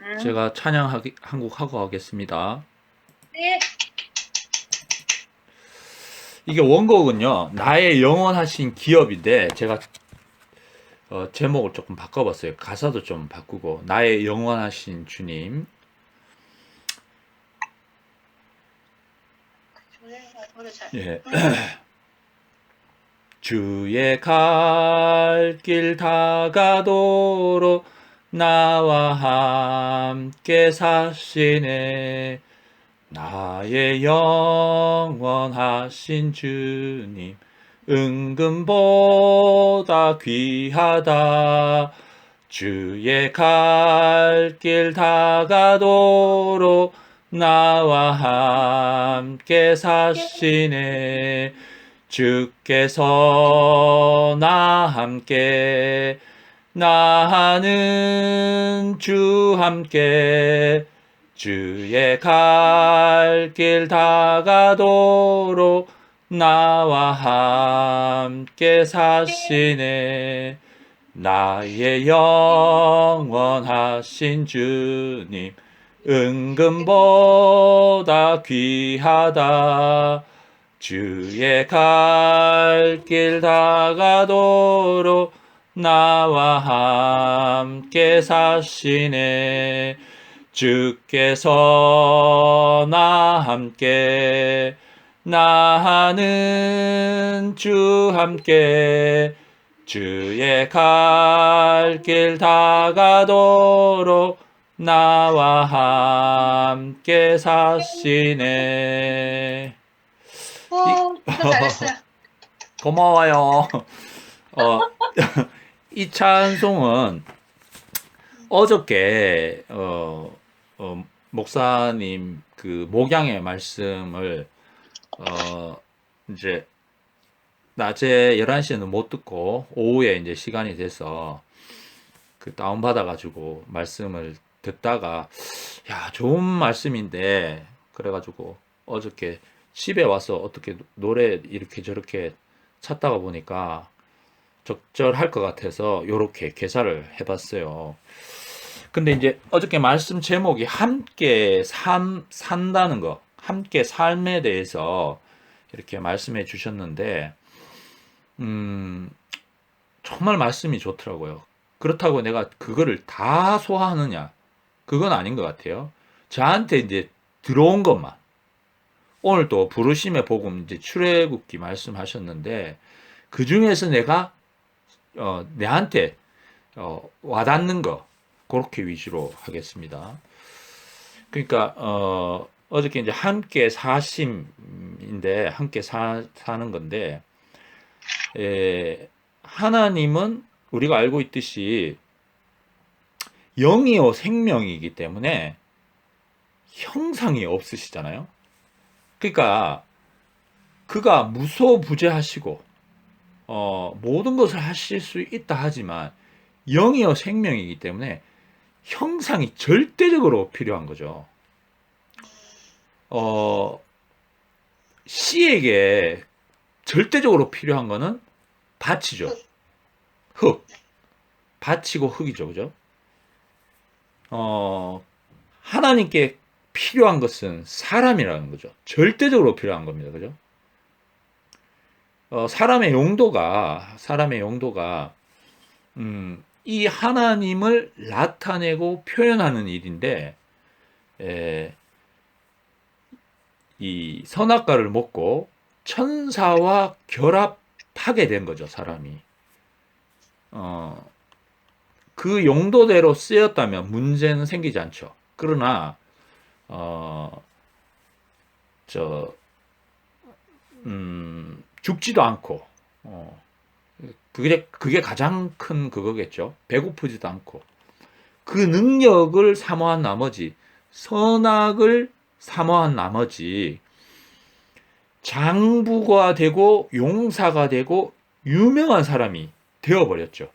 음. 제가 찬양 한국 하고 하겠습니다. 네. 이게 원곡은요, 나의 영원하신 기업인데, 제가, 어, 제목을 조금 바꿔봤어요. 가사도 좀 바꾸고, 나의 영원하신 주님. 잘. 예. 주의 갈 길 다가도록 나와 함께 사시네. 나의 영원하신 주님, 은금보다 귀하다. 주의 갈 길 다가도록 나와 함께 사시네. 주께서 나 함께 나는 주 함께 주의 갈 길 다가도록 나와 함께 사시네. 나의 영원하신 주님 은금보다 귀하다. 주의 갈 길 다가도록 나와 함께 사시네 주께서 나 함께 나는 주 함께 주의 갈 길 다가도록 나와 함께 사시네. 오, 진짜 잘했어요. 고마워요. 어, 이 찬송은 어저께 어, 어, 목사님 그 목양의 말씀을 어, 이제 낮에 11시에는 못 듣고 오후에 이제 시간이 돼서 그 다운 받아 가지고 말씀을 듣다가 야, 좋은 말씀인데 그래 가지고 어저께 집에 와서 어떻게 노래 이렇게 저렇게 찾다가 보니까 적절할 것 같아서 요렇게 개사를 해봤어요. 근데 이제 어저께 말씀 제목이 함께 삶, 산다는 거, 함께 삶에 대해서 이렇게 말씀해 주셨는데, 음, 정말 말씀이 좋더라고요. 그렇다고 내가 그거를 다 소화하느냐? 그건 아닌 것 같아요. 저한테 이제 들어온 것만. 오늘 또 부르심의 복음 이제 출애굽기 말씀하셨는데 그 중에서 내가 어, 내한테 어, 와닿는 거 그렇게 위주로 하겠습니다. 그러니까 어, 어저께 이제 함께 사심인데 함께 사, 사는 건데 에, 하나님은 우리가 알고 있듯이 영이요 생명이기 때문에 형상이 없으시잖아요. 그러니까 그가 무소부재하시고 어, 모든 것을 하실 수 있다 하지만 영이요 생명이기 때문에 형상이 절대적으로 필요한 거죠. 어, 씨에게 절대적으로 필요한 거는 밭이죠. 흙. 밭이고 흙이죠. 그죠? 어, 하나님께 필요한 것은 사람이라는 거죠. 절대적으로 필요한 겁니다. 그죠? 어, 사람의 용도가, 사람의 용도가, 음, 이 하나님을 나타내고 표현하는 일인데, 에, 이 선악과를 먹고 천사와 결합하게 된 거죠, 사람이. 어, 그 용도대로 쓰였다면 문제는 생기지 않죠. 그러나, 어, 저, 음, 죽지도 않고, 어, 그게, 그게 가장 큰 그거겠죠. 배고프지도 않고. 그 능력을 사모한 나머지, 선악을 사모한 나머지, 장부가 되고, 용사가 되고, 유명한 사람이 되어버렸죠.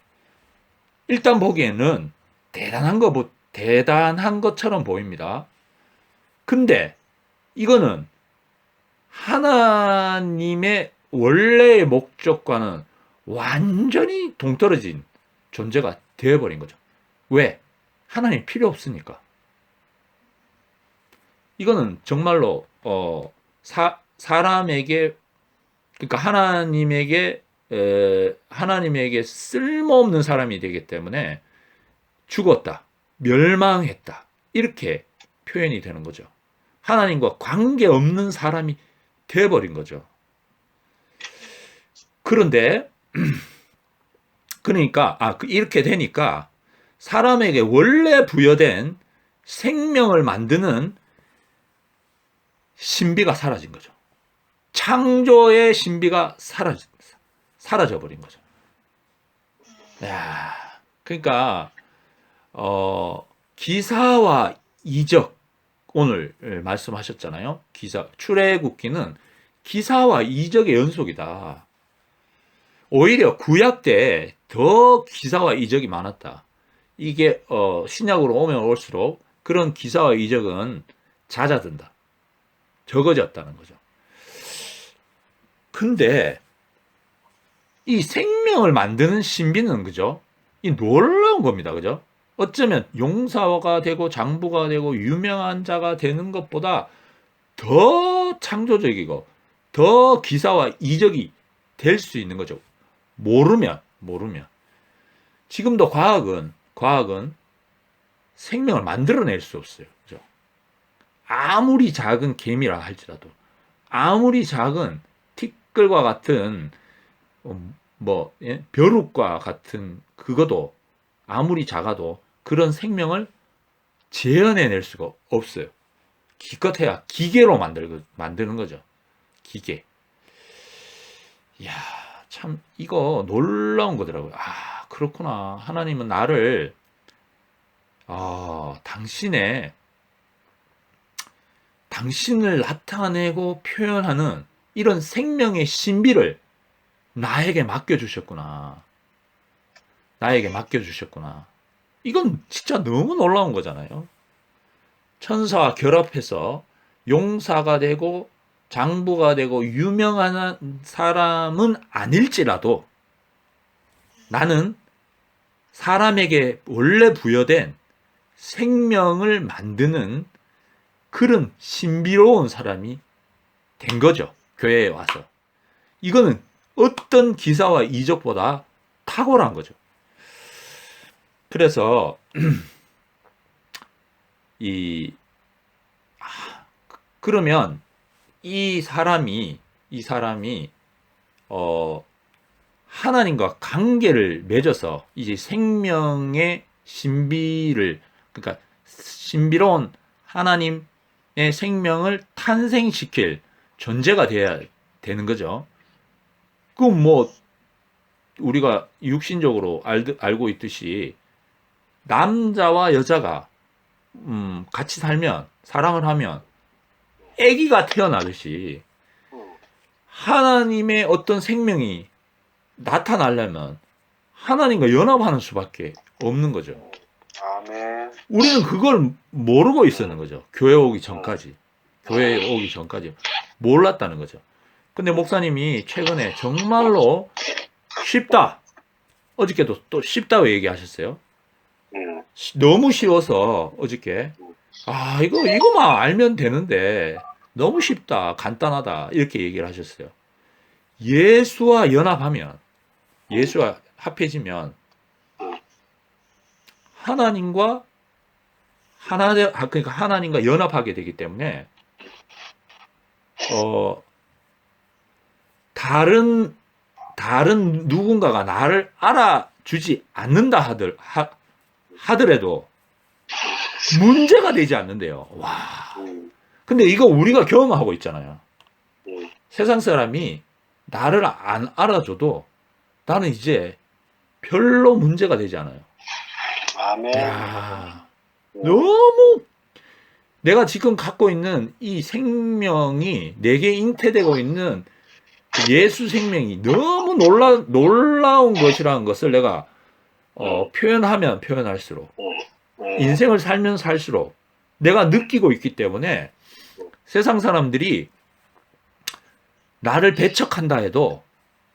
일단 보기에는 대단한 거, 뭐, 대단한 것처럼 보입니다. 근데 이거는 하나님의 원래의 목적과는 완전히 동떨어진 존재가 되어버린 거죠. 왜? 하나님 필요 없으니까. 이거는 정말로 어, 사, 사람에게 그러니까 하나님에게 에, 하나님에게 쓸모없는 사람이 되기 때문에 죽었다, 멸망했다 이렇게 표현이 되는 거죠. 하나님과 관계 없는 사람이 돼버린 거죠. 그런데 그러니까 아 그- 이렇게 되니까 사람에게 원래 부여된 생명을 만드는 신비가 사라진 거죠. 창조의 신비가 사라져 사라져 버린 거죠. 야, 그러니까 어 기사와 이적 오늘 말씀하셨잖아요. 기사 출애굽기는 기사와 이적의 연속이다. 오히려 구약 때 더 기사와 이적이 많았다. 이게 어, 신약으로 오면 올수록 그런 기사와 이적은 잦아든다. 적어졌다는 거죠. 근데 이 생명을 만드는 신비는 그죠? 이 놀라운 겁니다. 그죠? 어쩌면 용사가 되고 장부가 되고 유명한 자가 되는 것보다 더 창조적이고 더 기사와 이적이 될 수 있는 거죠. 모르면 모르면 지금도 과학은 과학은 생명을 만들어낼 수 없어요. 그죠? 아무리 작은 개미라 할지라도 아무리 작은 티끌과 같은 어, 뭐 예? 벼룩과 같은 그거도 아무리 작아도 그런 생명을 재현해낼 수가 없어요. 기껏해야 기계로 만들, 만드는 거죠. 기계. 이야, 참, 이거 놀라운 거더라고요. 아, 그렇구나. 하나님은 나를, 아, 당신의, 당신을 나타내고 표현하는 이런 생명의 신비를 나에게 맡겨 주셨구나. 나에게 맡겨 주셨구나. 이건 진짜 너무 놀라운 거잖아요. 천사와 결합해서 용사가 되고 장부가 되고 유명한 사람은 아닐지라도 나는 사람에게 원래 부여된 생명을 만드는 그런 신비로운 사람이 된 거죠. 교회에 와서. 이거는 어떤 기사와 이적보다 탁월한 거죠. 그래서 이 아, 그러면 이 사람이 이 사람이 어 하나님과 관계를 맺어서 이제 생명의 신비를 그러니까 신비로운 하나님의 생명을 탄생시킬 존재가 돼야 되는 거죠. 그럼 뭐 우리가 육신적으로 알, 알고 있듯이 남자와 여자가 음, 같이 살면 사랑을 하면 아기가 태어나듯이 하나님의 어떤 생명이 나타나려면 하나님과 연합하는 수밖에 없는 거죠. 아멘. 우리는 그걸 모르고 있었는 거죠. 교회 오기 전까지. 교회 오기 전까지 몰랐다는 거죠. 근데 목사님이 최근에 정말로 쉽다. 어저께도 또 쉽다고 얘기하셨어요. 음, 시- 너무 쉬워서 어저께 아 이거 이거만 알면 되는데 너무 쉽다 간단하다 이렇게 얘기를 하셨어요. 예수와 연합하면 예수와 합해지면 하나님과 하나 되- 아, 그러니까 하나님과 연합하게 되기 때문에 어 다른 다른 누군가가 나를 알아주지 않는다 하들 하, 하더라도 문제가 되지 않는데요. 와. 음, 근데 이거 우리가 경험하고 있잖아요. 음. 세상 사람이 나를 안 알아줘도 나는 이제 별로 문제가 되지 않아요. 아멘. 야, 음, 너무 내가 지금 갖고 있는 이 생명이 내게 잉태되고 있는 그 예수 생명이 너무 놀라 놀라운 것이라는 것을 내가 어, 표현하면 표현할수록 음, 인생을 살면 살수록 내가 느끼고 있기 때문에 세상 사람들이 나를 배척한다 해도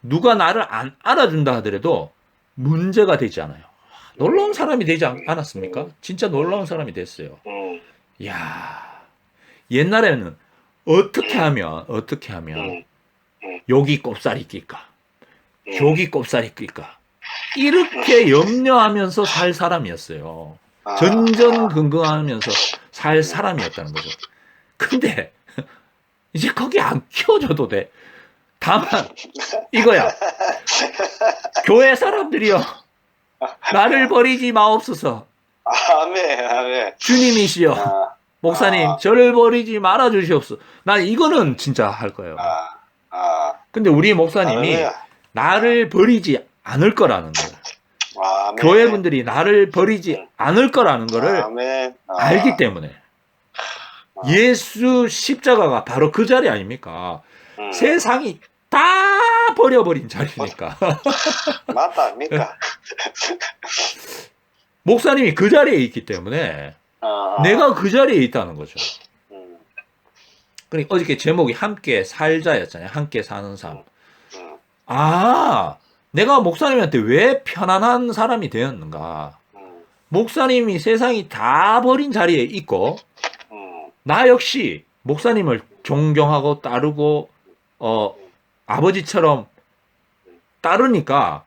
누가 나를 안 알아준다 하더라도 문제가 되지 않아요. 놀라운 사람이 되지 않, 않았습니까? 진짜 놀라운 사람이 됐어요. 음, 이야, 옛날에는 어떻게 하면 어떻게 하면 음, 욕이 꼽살이 낄까 음. 족이 꼽살이 낄까 이렇게 염려하면서 살 사람이었어요. 아, 전전긍긍하면서 살 사람이었다는 거죠. 근데 이제 거기 안 키워줘도 돼. 다만 이거야. 교회 사람들이요. 나를 버리지 마옵소서. 아멘, 아멘. 주님이시여. 아, 목사님, 아. 저를 버리지 말아 주시옵소서. 난 이거는 진짜 할 거예요. 아, 아. 근데 우리 목사님이 할렐루야. 나를 버리지 않을 거라는 거예요. 아멘. 교회분들이 나를 버리지 않을 거라는 거를 아멘. 아, 알기 때문에 예수 십자가가 바로 그 자리 아닙니까? 음, 세상이 다 버려버린 자리니까 맞다, 아닙니까? 목사님이 그 자리에 있기 때문에 아, 내가 그 자리에 있다는 거죠. 음, 그러니까 어저께 제목이 함께 살자였잖아요. 함께 사는 삶. 음, 아, 내가 목사님한테 왜 편안한 사람이 되었는가? 음, 목사님이 세상이 다 버린 자리에 있고 음, 나 역시 목사님을 존경하고 따르고 어 아버지처럼 따르니까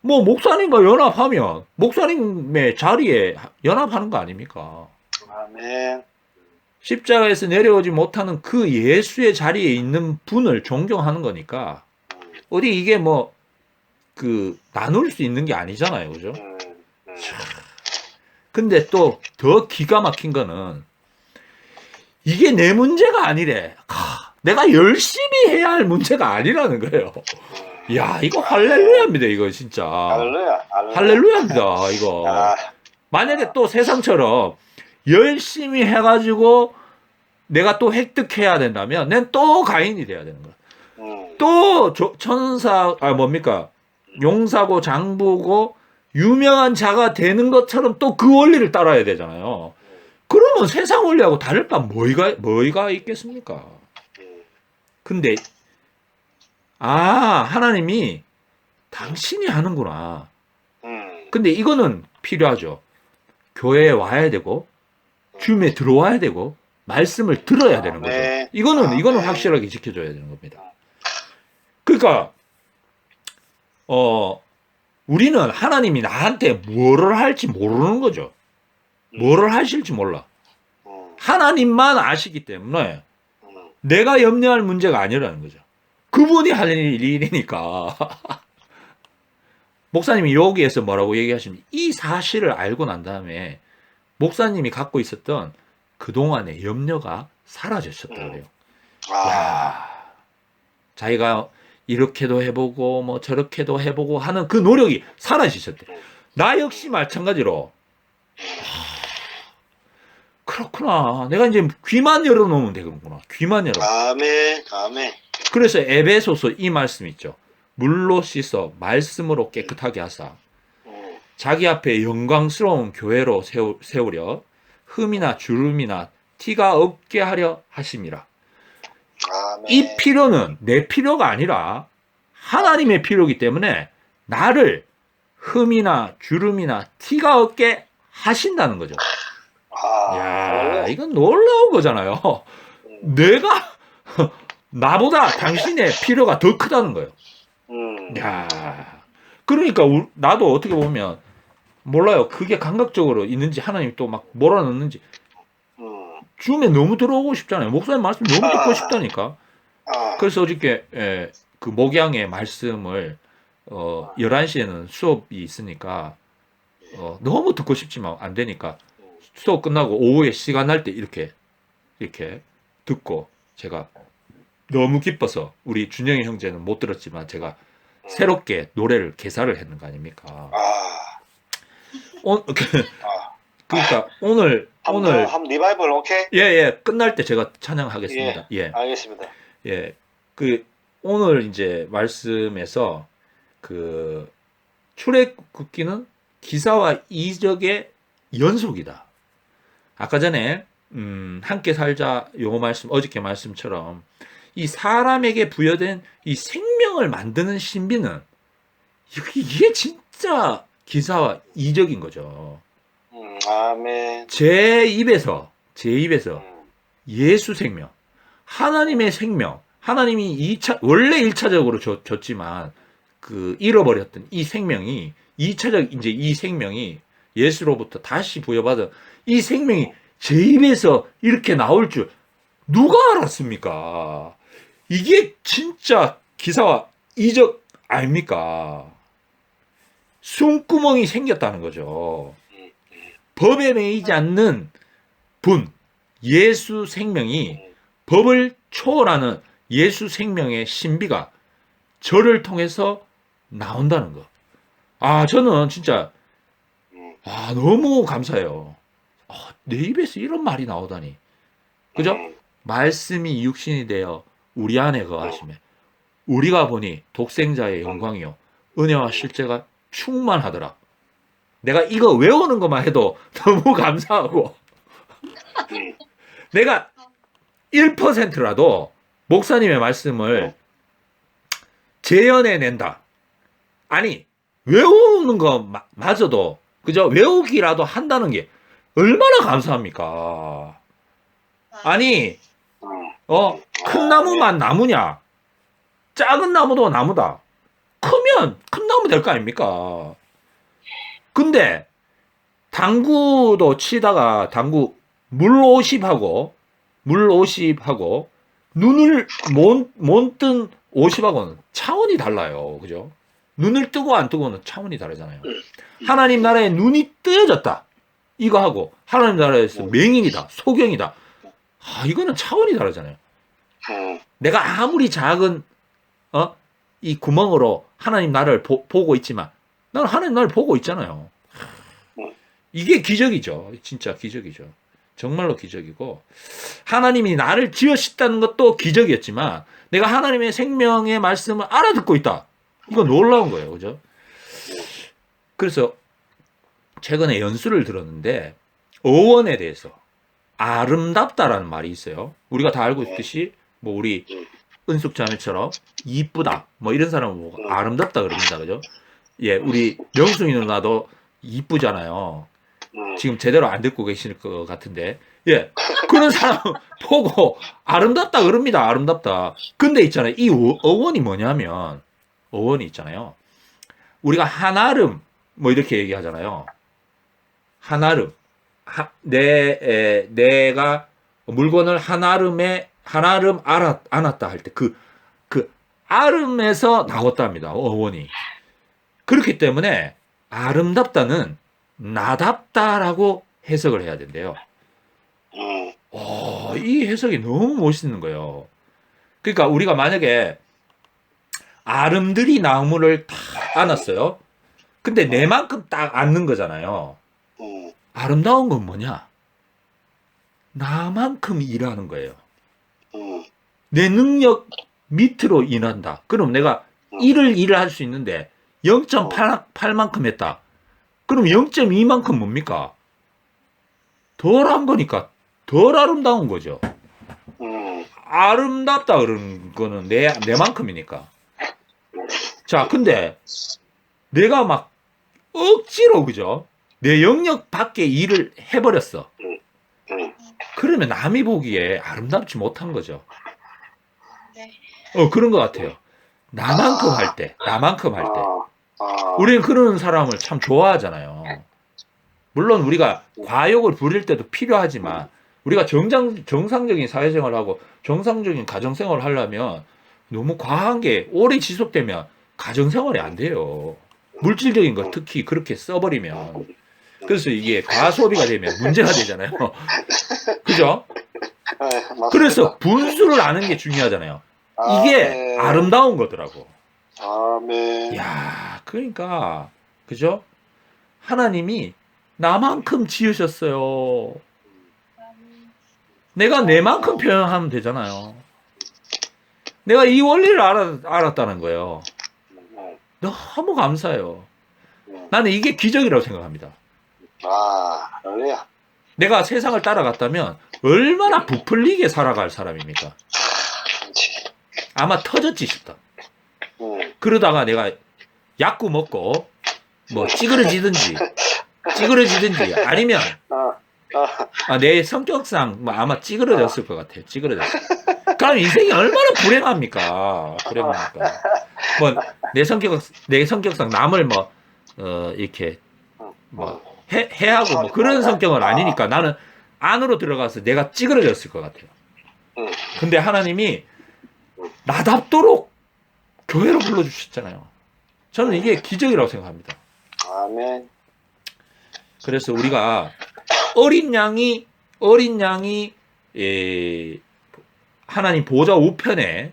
뭐 목사님과 연합하면 목사님의 자리에 연합하는 거 아닙니까? 아멘. 십자가에서 내려오지 못하는 그 예수의 자리에 있는 분을 존경하는 거니까 음, 어디 이게 뭐 그 나눌 수 있는 게 아니잖아요, 그죠? 음, 음, 근데 또 더 기가 막힌 거는 이게 내 문제가 아니래. 하, 내가 열심히 해야 할 문제가 아니라는 거예요. 음. 야, 이거 할렐루야입니다, 이거 진짜. 할렐루야. 할렐루야 입니다, 이거. 아, 만약에 또 세상처럼 열심히 해가지고 내가 또 획득해야 된다면 난 또 가인이 돼야 되는 거야. 음, 또 조- 천사, 아, 뭡니까? 용사고 장부고 유명한 자가 되는 것처럼 또 그 원리를 따라야 되잖아요. 그러면 세상 원리하고 다를 바 뭐가, 뭐가 있겠습니까? 음, 근데, 아, 하나님이 당신이 하는구나. 음, 근데 이거는 필요하죠. 교회에 와야 되고, 줌에 들어와야 되고, 말씀을 들어야 되는 거죠. 네. 이거는, 이거는 네. 확실하게 지켜줘야 되는 겁니다. 그러니까, 어, 우리는 하나님이 나한테 뭐를 할지 모르는 거죠. 뭐를 하실지 몰라. 음, 하나님만 아시기 때문에 음, 내가 염려할 문제가 아니라는 거죠. 그분이 할 일이니까. 목사님이 여기에서 뭐라고 얘기하시면 이 사실을 알고 난 다음에 목사님이 갖고 있었던 그동안의 염려가 사라졌었다 그래요. 아, 야, 자기가 이렇게도 해보고 뭐 저렇게도 해보고 하는 그 노력이 사라지셨대. 나 역시 마찬가지로 하, 그렇구나. 내가 이제 귀만 열어놓으면 되는구나. 귀만 열어. 아멘, 아멘. 그래서 에베소서 이 말씀 있죠. 물로 씻어 말씀으로 깨끗하게 하사 음, 자기 앞에 영광스러운 교회로 세우, 세우려 흠이나 주름이나 티가 없게 하려 하심이라. 아멘. 이 필요는 내 필요가 아니라 하나님의 필요이기 때문에 나를 흠이나 주름이나 티가 없게 하신다는 거죠. 아, 야, 할렐루야. 이건 놀라운 거잖아요. 음, 내가 나보다 당신의 필요가 더 크다는 거예요. 음, 야, 그러니까 우- 나도 어떻게 보면 몰라요. 그게 감각적으로 있는지 하나님 또 막 몰아넣는지 음, 줌에 너무 들어오고 싶잖아요. 목사님 말씀 너무 듣고 아. 싶다니까. 아, 그래서 어저께 예, 그 목양의 말씀을 어 11시에는 수업이 있으니까 어 너무 듣고 싶지만 안 되니까 수업 끝나고 오후에 시간 날 때 이렇게 이렇게 듣고 제가 너무 기뻐서 우리 준영이 형제는 못 들었지만 제가 음. 새롭게 노래를 개사를 했는 거 아닙니까? 아, 오, 그러니까 오늘 오늘 오늘 한 리바이벌 오케이? 예예 끝날 때 제가 찬양하겠습니다. 예. 알겠습니다. 예, 그 오늘 이제 말씀에서 그 출애굽기는 기사와 이적의 연속이다. 아까 전에 음, 함께 살자 요 말씀 어저께 말씀처럼 이 사람에게 부여된 이 생명을 만드는 신비는 이게- 진짜 기사와 이적인 거죠. 음, 아멘. 제 입에서 제 입에서 음, 예수 생명, 하나님의 생명, 하나님이 2차, 원래 1차적으로 줬, 줬지만, 그, 잃어버렸던 이 생명이, 2차적, 이제 이 생명이 예수로부터 다시 부여받은 이 생명이 제 입에서 이렇게 나올 줄 누가 알았습니까? 이게 진짜 기사와 이적 아닙니까? 숨구멍이 생겼다는 거죠. 법에 매이지 않는 분, 예수 생명이 법을 초월하는 예수 생명의 신비가 저를 통해서 나온다는 거. 아, 저는 진짜, 음, 아, 너무 감사해요. 아, 내 입에서 이런 말이 나오다니. 그죠? 음, 말씀이 육신이 되어 우리 안에 거하시매 우리가 보니 독생자의 영광이요 은혜와 실제가 충만하더라. 내가 이거 외우는 것만 해도 너무 감사하고 음, 내가 1%라도 목사님의 말씀을 재현해 낸다. 아니 외우는 것마저도 그죠? 외우기라도 한다는 게 얼마나 감사합니까? 아니 음. 어, 큰 나무만 나무냐? 작은 나무도 나무다. 크면 큰 나무 될 거 아닙니까? 근데 당구도 치다가 당구 물 오십하고 물 오십하고 눈을 못뜬 오십하고는 차원이 달라요. 그죠? 눈을 뜨고 안 뜨고는 차원이 다르잖아요. 하나님 나라에 눈이 뜨여졌다. 이거 하고 하나님 나라에서 맹인이다. 소경이다. 아, 이거는 차원이 다르잖아요. 음, 내가 아무리 작은 어? 이 구멍으로 하나님 나를 보, 고 있지만 나는 하나님 나를 보고 있잖아요. 이게 기적이죠. 진짜 기적이죠. 정말로 기적이고 하나님이 나를 지으셨다는 것도 기적이었지만 내가 하나님의 생명의 말씀을 알아듣고 있다. 이거 놀라운 거예요. 그죠? 그래서 최근에 연수를 들었는데 어원에 대해서 아름답다라는 말이 있어요. 우리가 다 알고 있듯이 뭐 우리 은숙 자매처럼 이쁘다 뭐 이런 사람은 뭐 아름답다 그럽니다. 그죠? 예, 우리 명순이 누나도 이쁘잖아요. 음, 지금 제대로 안 듣고 계실 것 같은데. 예. 그런 사람 보고 아름답다 그럽니다. 아름답다. 근데 있잖아요. 이 어- 어원이 뭐냐면 어원이 있잖아요. 우리가 한아름 뭐 이렇게 얘기하잖아요. 한아름. 하- 내 에, 내가 물건을 한아름에 한아름 알았 안았다 할 때 그 그 아름에서 나왔답니다. 어원이. 그렇기 때문에 아름답다는 나답다라고 해석을 해야 된대요. 음, 어, 이 해석이 너무 멋있는 거예요. 그러니까 우리가 만약에 아름드리 나무를 다 안았어요. 근데 내만큼 딱 안는 거잖아요. 음, 아름다운 건 뭐냐? 나만큼 일하는 거예요. 음, 내 능력 밑으로 일한다. 그럼 내가 1을 일을 할 수 있는데 0.8만큼 했다. 그럼 0.2만큼 뭡니까? 덜 한 거니까 덜 아름다운 거죠. 음, 아름답다 그러는 거는 내, 내만큼이니까. 자, 근데 내가 막 억지로, 그죠? 내 영역 밖에 일을 해버렸어. 음, 그러면 남이 보기에 아름답지 못한 거죠. 네. 어, 그런 것 같아요. 나만큼 할 때, 나만큼 할 때. 아, 아, 우리는 그런 사람을 참 좋아하잖아요. 물론 우리가 과욕을 부릴 때도 필요하지만 우리가 정상, 정상적인 사회생활을 하고 정상적인 가정생활을 하려면 너무 과한 게 오래 지속되면 가정생활이 안 돼요. 물질적인 거 특히 그렇게 써버리면. 그래서 이게 과소비가 되면 문제가 되잖아요. 그죠? 네. 그래서 분수를 아는 게 중요하잖아요. 이게 아멘. 아름다운 거더라고. 아멘. 야, 그러니까 그죠? 하나님이 나만큼 지으셨어요. 내가 내만큼 표현하면 되잖아요. 내가 이 원리를 알아, 알았다는 거예요. 음, 너무 감사해요. 음. 나는 이게 기적이라고 생각합니다. 아, 그래야. 내가 세상을 따라갔다면 얼마나 부풀리게 살아갈 사람입니까? 그렇지. 아마 터졌지 싶다. 음, 그러다가 내가 약구 먹고 뭐 찌그러지든지 찌그러지든지 아니면 아, 아, 내 성격상 뭐 아마 찌그러졌을 것 같아요. 찌그러졌어. 그럼 인생이 얼마나 불행합니까? 불행합니까? 뭐 내 성격 내 성격상 남을 뭐 어, 이렇게 뭐 해, 해하고 뭐 그런 성격은 아니니까 나는 안으로 들어가서 내가 찌그러졌을 것 같아요. 응. 근데 하나님이 나답도록 교회로 불러주셨잖아요. 저는 이게 기적이라고 생각합니다. 아멘. 그래서 우리가 어린 양이 어린 양이 예, 하나님 보좌 우편에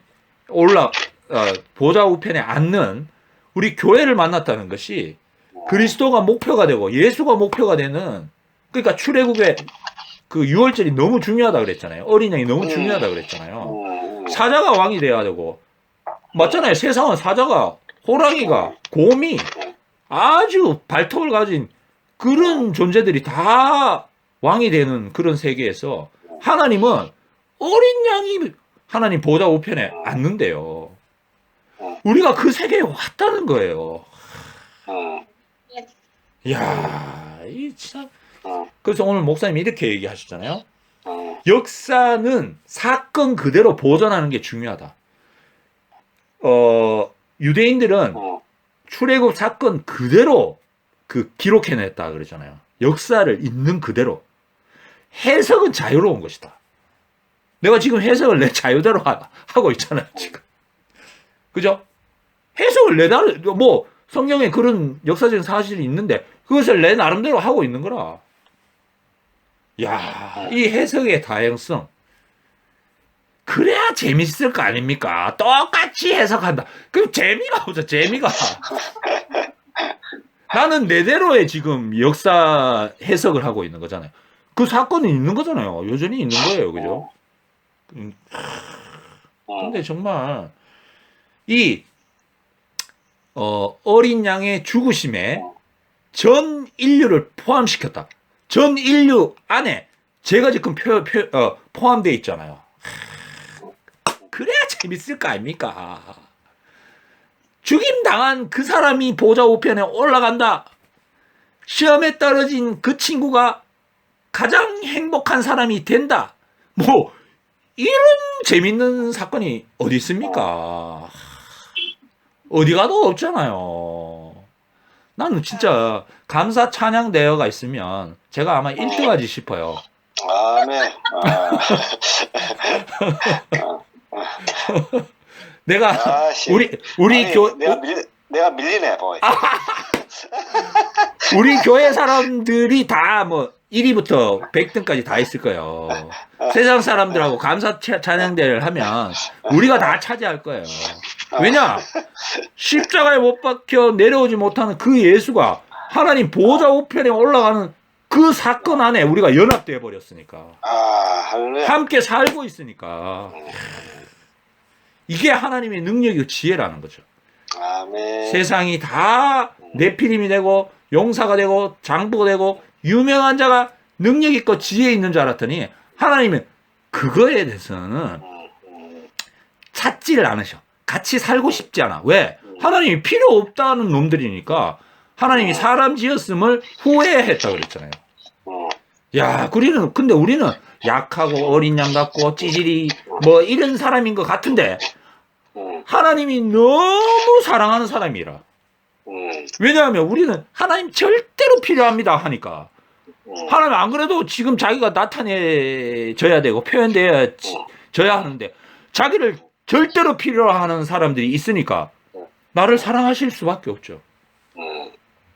올라 어, 보좌 우편에 앉는 우리 교회를 만났다는 것이 그리스도가 목표가 되고 예수가 목표가 되는 그러니까 출애굽의 그 유월절이 너무 중요하다 그랬잖아요. 어린 양이 너무 중요하다 그랬잖아요. 음, 음. 사자가 왕이 돼야 되고 맞잖아요. 세상은 사자가 호랑이가 곰이 아주 발톱을 가진 그런 존재들이 다 왕이 되는 그런 세계에서 하나님은 어린 양이 하나님 보좌 우편에 앉는데요. 우리가 그 세계에 왔다는 거예요. 음, 이야, 이 참. 음, 그래서 오늘 목사님이 이렇게 얘기하셨잖아요. 음, 역사는 사건 그대로 보존하는 게 중요하다. 어, 유대인들은 음. 출애굽 사건 그대로 그 기록해냈다 그러잖아요. 역사를 있는 그대로. 해석은 자유로운 것이다. 내가 지금 해석을 내 자유대로 하, 고 있잖아요, 지금. 그죠? 해석을 내 나름, 뭐, 성경에 그런 역사적인 사실이 있는데, 그것을 내 나름대로 하고 있는 거라. 야, 이 해석의 다양성. 그래야 재밌을 거 아닙니까? 똑같이 해석한다. 그럼 재미가 없죠, 재미가. 나는 내대로의 지금 역사 해석을 하고 있는 거잖아요. 그 사건이 있는 거잖아요. 여전히 있는 거예요. 그죠? 음, 음, 근데 정말, 이, 어, 어린 양의 죽으심에 전 인류를 포함시켰다. 전 인류 안에 제가 지금 표, 표, 어, 포함되어 있잖아요. 그래야 재밌을 거 아닙니까? 죽임 당한 그 사람이 보좌 우편에 올라간다. 시험에 떨어진 그 친구가 가장 행복한 사람이 된다. 뭐 이런 재밌는 사건이 어디 있습니까? 어디 가도 없잖아요. 나는 진짜 감사 찬양 대회가 있으면 제가 아마 1등 하지 싶어요. 아멘. 아, 내가 아씨. 우리 우리 아니, 교 내가 밀 내가 밀리네. 어. 우리 교회 사람들이 다 뭐 1위부터 100등까지 다 있을 거예요. 세상 사람들하고 감사 차- 찬양대를 하면 우리가 다 차지할 거예요. 왜냐? 십자가에 못 박혀 내려오지 못하는 그 예수가 하나님 보좌 우편에 올라가는 그 사건 안에 우리가 연합돼 버렸으니까. 아. 함께 살고 있으니까. 이게 하나님의 능력이고 지혜라는 거죠. 아멘. 세상이 다 네피림이 되고 용사가 되고 장부가 되고 유명한 자가 능력 있고 지혜 있는 줄 알았더니 하나님은 그거에 대해서는 음, 음, 찾지를 않으셔. 같이 살고 싶지 않아. 왜? 하나님이 필요 없다는 놈들이니까 하나님이 사람 지었음을 후회했다 그랬잖아요. 음, 야, 우리는 근데 우리는 약하고 어린 양 같고 찌질이 뭐 이런 사람인 것 같은데 음, 하나님이 너무 사랑하는 사람이라. 음, 왜냐하면 우리는 하나님 절대로 필요합니다 하니까 음. 하나님 안 그래도 지금 자기가 나타내져야 되고 표현되어져야 하는데 자기를 절대로 필요하는 사람들이 있으니까 나를 사랑하실 수밖에 없죠. 음.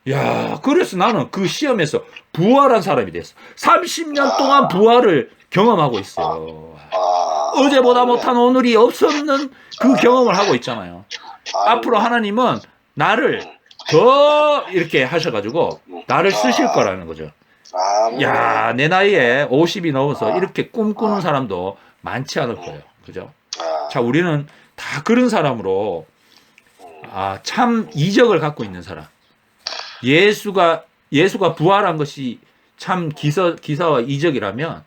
야, 그래서 나는 그 시험에서 부활한 사람이 됐어. 30년 동안 부활을 경험하고 있어요. 아, 어제보다 못한 오늘이 없었는 그 경험을 하고 있잖아요. 아, 앞으로 하나님은 나를 더 이렇게 하셔가지고 나를 쓰실 거라는 거죠. 야, 내 나이에 50이 넘어서 이렇게 꿈꾸는 사람도 많지 않을 거예요. 그죠? 아, 자, 우리는 다 그런 사람으로 아, 참 이적을 갖고 있는 사람. 예수가 예수가 부활한 것이 참 기사 기사와 이적이라면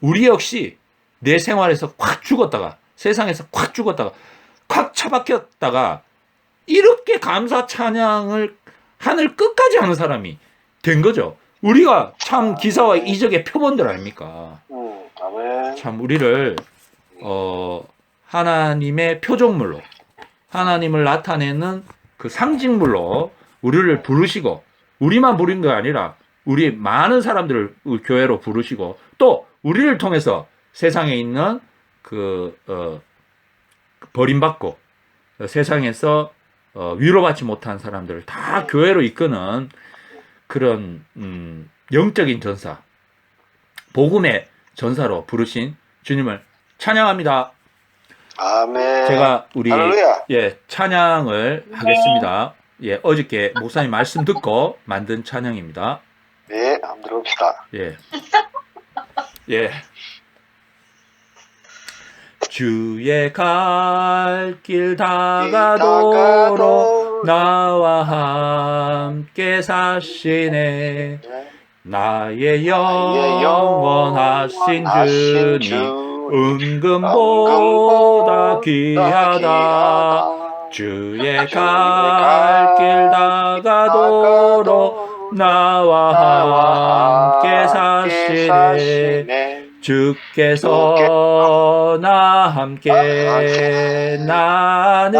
우리 역시 내 생활에서 콱 죽었다가 세상에서 콱 죽었다가 콱 처박혔다가 이렇게 감사 찬양을 하늘 끝까지 하는 사람이 된 거죠. 우리가 참 기사와 이적의 표본들 아닙니까? 음. 참 우리를 어 하나님의 표적물로 하나님을 나타내는 그 상징물로 우리를 부르시고 우리만 부른 게 아니라 우리 많은 사람들을 교회로 부르시고 또 우리를 통해서 세상에 있는 그 어, 버림받고 어, 세상에서 어, 위로받지 못한 사람들을 다 교회로 이끄는 그런 음, 영적인 전사 복음의 전사로 부르신 주님을 찬양합니다. 아멘. 제가 우리 할렐루야. 예 찬양을 하겠습니다. 예 어저께 목사님 말씀 듣고 만든 찬양입니다. 네, 한번 들어봅시다. 예. 예. 주의 갈 길 다가도록 나와 함께 사시네 네. 나의 영원하신 주님 은금보다 귀하다. 주의 갈 길 다가도록 나와 함께 사시네. 주께서 나 함께 나는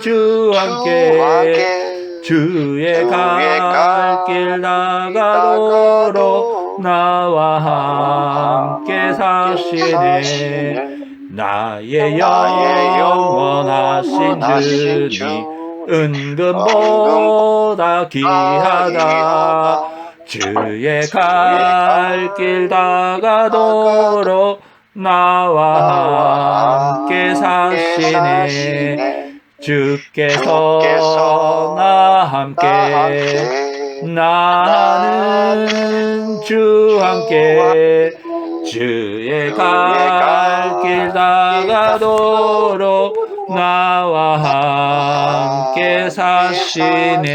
주 함께 주의 갈 길 나가도록 나와 함께 사시네. 나의 영원하신 주님. 은금보다 귀하다. 주의 갈 길 다가도록 나와 함께 사시네. 주께서 나 함께 나는 주 함께 주의 갈 길 다가도록 나와 함께 사시네